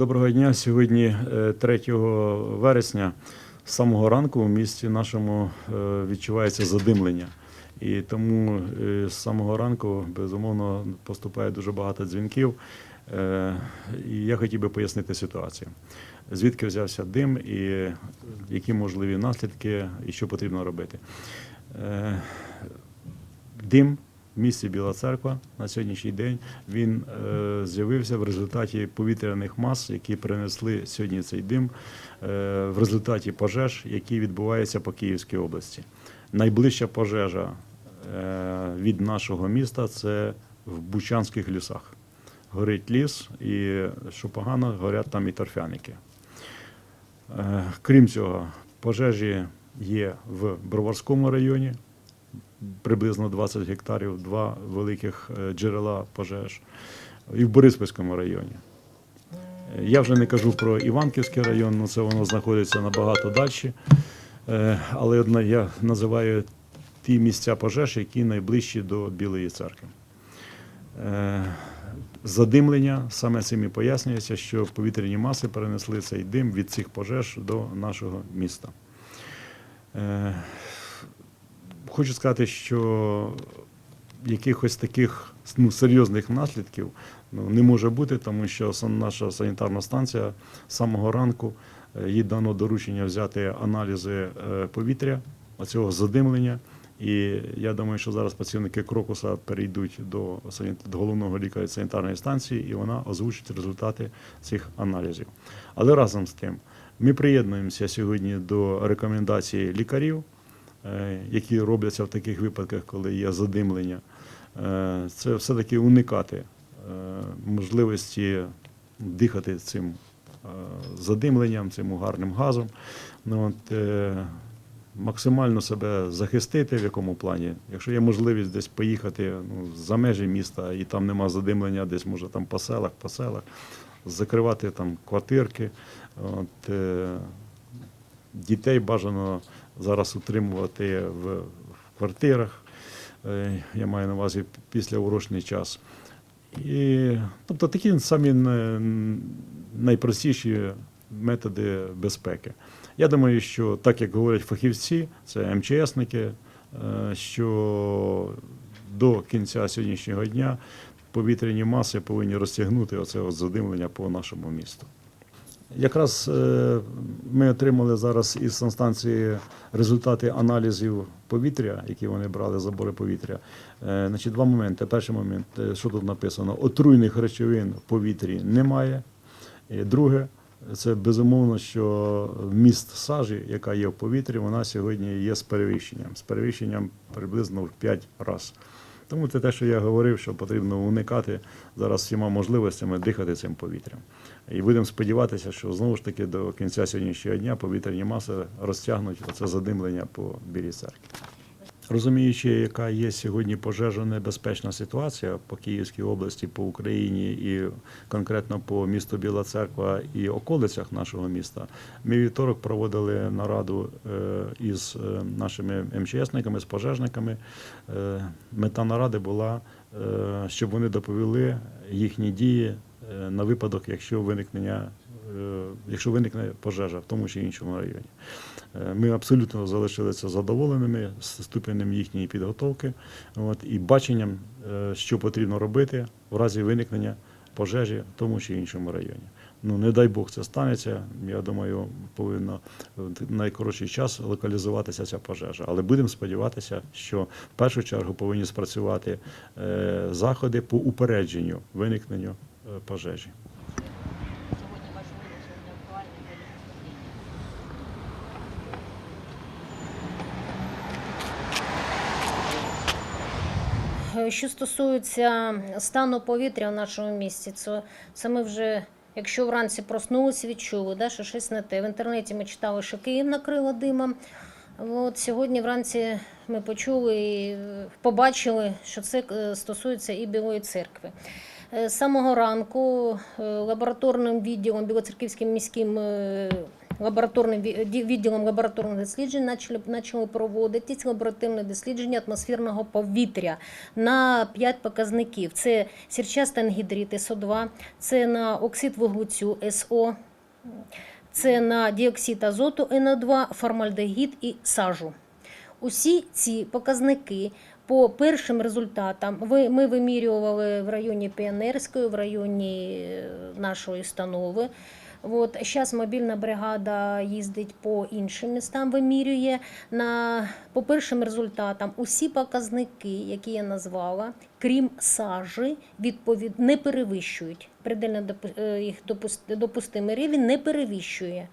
Доброго дня. Сьогодні е, 3 вересня з самого ранку в місті нашому е, відчувається задимлення. І тому е, з самого ранку, безумовно, поступає дуже багато дзвінків. Е, І я хотів би пояснити ситуацію. Звідки взявся дим і які можливі наслідки, і що потрібно робити. Е, Дим в місті Біла Церква на сьогоднішній день він е, з'явився в результаті повітряних мас, які принесли сьогодні цей дим е, в результаті пожеж, які відбуваються по Київській області. Найближча пожежа е, від нашого міста це в Бучанських лісах. Горить ліс, і що погано, горять там і торфяники. Е, Крім цього, пожежі є в Броварському районі, приблизно 20 гектарів, два великих е, джерела пожеж, і в Бориспільському районі. Я вже не кажу про Іванківський район, ну це воно знаходиться набагато далі. Е, Але я називаю ті місця пожеж, які найближчі до Білої церкви. Е, Задимлення саме цим і пояснюється, що повітряні маси перенесли цей дим від цих пожеж до нашого міста. Хочу сказати, що якихось таких ну, серйозних наслідків ну, не може бути, тому що наша санітарна станція з самого ранку е, їй дано доручення взяти аналізи е, повітря, оцього задимлення. І я думаю, що зараз працівники Крокуса перейдуть до, головного лікаря санітарної станції, і вона озвучить результати цих аналізів. Але разом з тим, ми приєднуємося сьогодні до рекомендацій лікарів, які робляться в таких випадках, коли є задимлення. Е, Це все-таки уникати е, можливості дихати цим е, задимленням, цим угарним газом. Ну, от, е, максимально себе захистити, в якому плані. Якщо є можливість десь поїхати ну, за межі міста і там нема задимлення, десь може там по селах, по селах, закривати там квартирки. От, е, дітей бажано зараз утримувати в, квартирах. Е, я маю на увазі післяурочний час. І, тобто такі самі найпростіші методи безпеки. Я думаю, що так як говорять фахівці, це МЧСники, е, що до кінця сьогоднішнього дня повітряні маси повинні розтягнути оце задимлення по нашому місту. Якраз е, ми отримали зараз із санстанції результати аналізів повітря, які вони брали забори повітря. Е, Значить, два моменти. Перший момент, е, що тут написано: отруйних речовин в повітрі немає. Друге, це безумовно, що вміст сажі, яка є в повітрі, вона сьогодні є з перевищенням, з перевищенням приблизно в 5 разів. Тому це те, що я говорив, що потрібно уникати зараз всіма можливостями дихати цим повітрям. І будемо сподіватися, що знову ж таки до кінця сьогоднішнього дня повітряні маси розтягнуть оце задимлення по білій церкві. Розуміючи, яка є сьогодні пожежонебезпечна ситуація по Київській області, по Україні і конкретно по місту Біла Церква і околицях нашого міста, ми вівторок проводили нараду е, із е, нашими МЧСниками, з пожежниками. Е, Мета наради була, щоб вони доповіли їхні дії на випадок, якщо виникнення, якщо виникне пожежа в тому чи іншому районі. Е, Ми абсолютно залишилися задоволеними ступенем їхньої підготовки от, і баченням, е, що потрібно робити в разі виникнення пожежі в тому чи іншому районі. Ну, не дай Бог це станеться. Я думаю, повинно в найкоротший час локалізуватися ця пожежа. Але будемо сподіватися, що в першу чергу повинні спрацювати е, заходи по упередженню виникненню е, пожежі. Сьогодні важливо, сьогодні актуально для міста. Е, Що стосується стану повітря в нашому місті, це, це ми вже, якщо вранці проснулися, відчули, да, що щось не те. В інтернеті ми читали, що Київ накрило димом. От сьогодні вранці ми почули і е, побачили, що це е, стосується і Білої церкви. Е, З самого ранку лабораторним відділом Білоцерківським міським лабораторним відділом лабораторних досліджень почали, почали проводитись лабораторні дослідження атмосферного повітря на 5 показників. Це сірчастий ангідрит СО2, це на оксид вуглецю СО, це на діоксид азоту НО2, формальдегід і сажу. Усі ці показники по першим результатам ми вимірювали в районі Піонерської, в районі е, нашої установи. От зараз мобільна бригада їздить по іншим містам, вимірює. На, по першим результатам усі показники, які я назвала, крім сажі, відповід не перевищують. Предельно е, їх допус- допустимий рівень не перевищує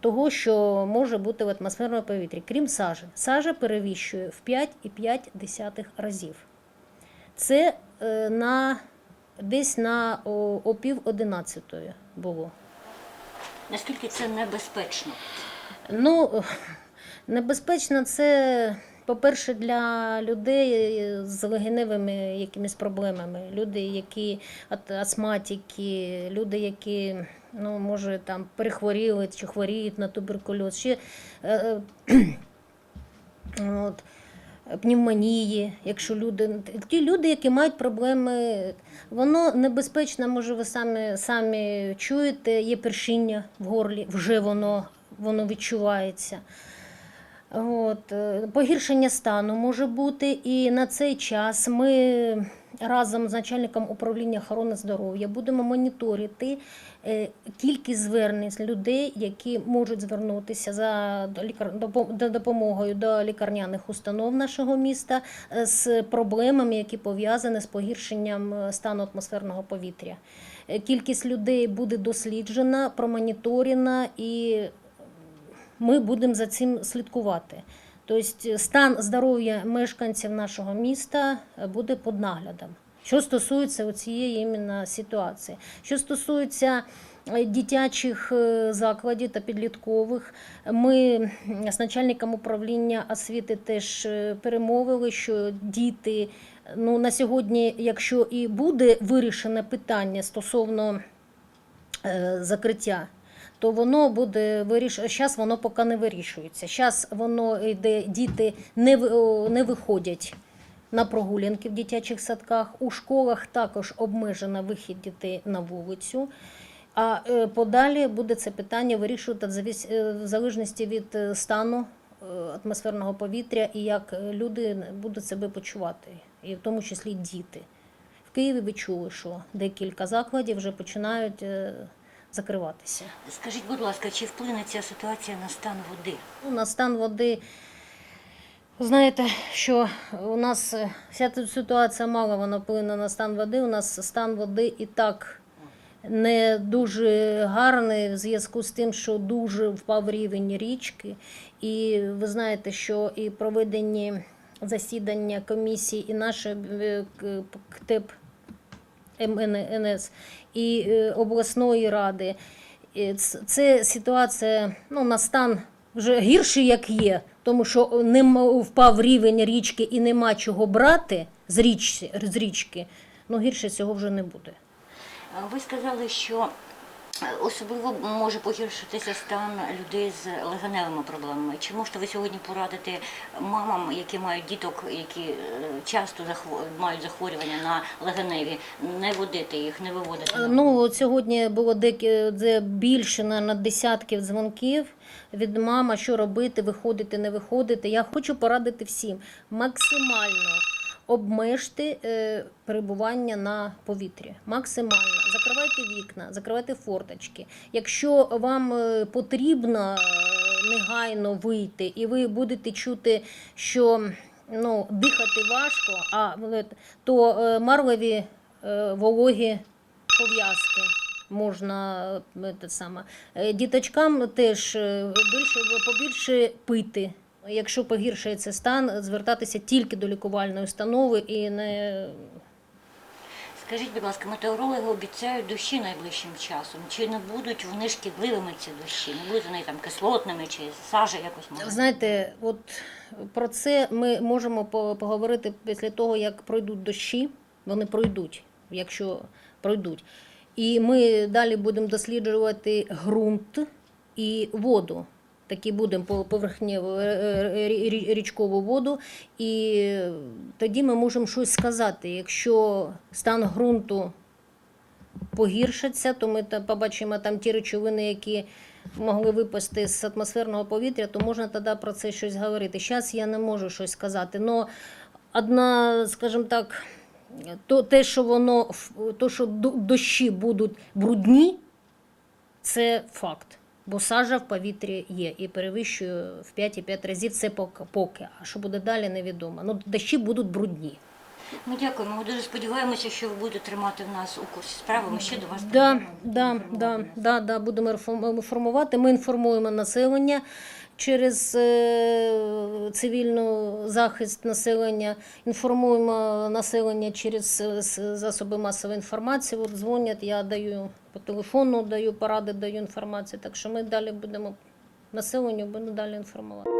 того, що може бути в атмосферному повітрі, крім сажі. Сажа перевищує в 5,5 разів. Це е, на, десь на о, о одинадцятої було. Наскільки це небезпечно? Ну, небезпечно це, по-перше, для людей з легеневими якимись проблемами. Люди, які астматики, люди, які, ну, може, там перехворіли чи хворіють на туберкульоз. Ще, е, е, от, пневмонії, якщо люди, ті люди, які мають проблеми, воно небезпечно, може, ви самі, самі чуєте, є першіння в горлі, вже воно, воно відчувається. От, е, погіршення стану може бути, і на цей час ми разом з начальником управління охорони здоров'я будемо моніторити е, кількість звернень людей, які можуть звернутися за до до допомогою до лікарняних установ нашого міста е, з проблемами, які пов'язані з погіршенням е, стану атмосферного повітря. Кількість людей буде досліджена, промоніторена і ми будемо за цим слідкувати. Тобто стан здоров'я мешканців нашого міста буде під наглядом. Що стосується цієї іменно ситуації. Що стосується е, дитячих е, закладів та підліткових, ми з начальником управління освіти теж е, перемовили, що діти ну, на сьогодні, якщо і буде вирішене питання стосовно закриття, то воно буде вирішено. Зараз воно поки не вирішується. Зараз воно йде, діти не, не виходять на прогулянки в дитячих садках. У школах також обмежено вихід дітей на вулицю. А е, подалі буде це питання вирішувати в е, залежності від е, стану атмосферного повітря і як люди будуть себе почувати, і в тому числі діти. В Києві ви чули, що декілька закладів вже починають закриватися. Скажіть, будь ласка, чи вплине ця ситуація на стан води? Ну, На стан води, знаєте, що у нас е, вся ця ситуація мало вона вплине на стан води. У нас стан води і так не дуже гарний в зв'язку з тим, що дуже впав рівень річки. І ви знаєте, що і проведені засідання комісії, і наше е, КТЕП МНС і е, обласної ради. Це ситуація ну, на стан вже гірший, як є, тому що не впав рівень річки і нема чого брати з, річці, з річки. Ну, гірше цього вже не буде. Ви сказали, що е, особливо може погіршитися стан людей з легеневими проблемами. Чи можете ви сьогодні порадити мамам, які мають діток, які е, часто мають захворювання на легеневі, не водити їх, не виводити? Ну, от сьогодні було де більше на, на десятків дзвонків від мама, що робити, виходити, не виходити. Я хочу порадити всім максимально обмежте е, перебування на повітрі. Максимально. Закривайте вікна, закривайте форточки. Якщо вам е, потрібно е, негайно вийти, і ви будете чути, що ну, дихати важко, а то марлеві вологі пов'язки можна те саме. Діточкам теж більше побільше пити. Якщо погіршується стан, звертатися тільки до лікувальної установи і не Скажіть, будь ласка, метеорологи обіцяють дощі найближчим часом. Чи не будуть вони шкідливими ці дощі? Не будуть вони там кислотними чи сажа якось може? знаєте, от про це ми можемо поговорити після того, як пройдуть дощі. Вони пройдуть, якщо пройдуть. І ми далі будемо досліджувати ґрунт і воду. Такі будемо по- поверхневу е, е, рі- річкову воду, і тоді ми можемо щось сказати. Якщо стан ґрунту погіршиться, то ми побачимо там ті речовини, які могли випасти з атмосферного повітря, то можна тоді про це щось говорити. Зараз я не можу щось сказати. Но одна, скажімо так, то те, що воно то, що дощі будуть брудні, це факт. Бо сажа в повітрі є і перевищує в 5,5 разів це поки-. А що буде далі, невідомо. Ну, дощі будуть брудні. Ми дякуємо. Ми дуже сподіваємося, що ви будете тримати в нас у курсі справи. Ми ще до вас Да, да, да, да, да, будемо інформувати. Ми інформуємо населення через е, цивільну захист населення, інформуємо населення через е, засоби масової інформації. От дзвонять, я даю по телефону, даю поради, даю інформацію. Так що ми далі будемо населенню будемо далі інформувати.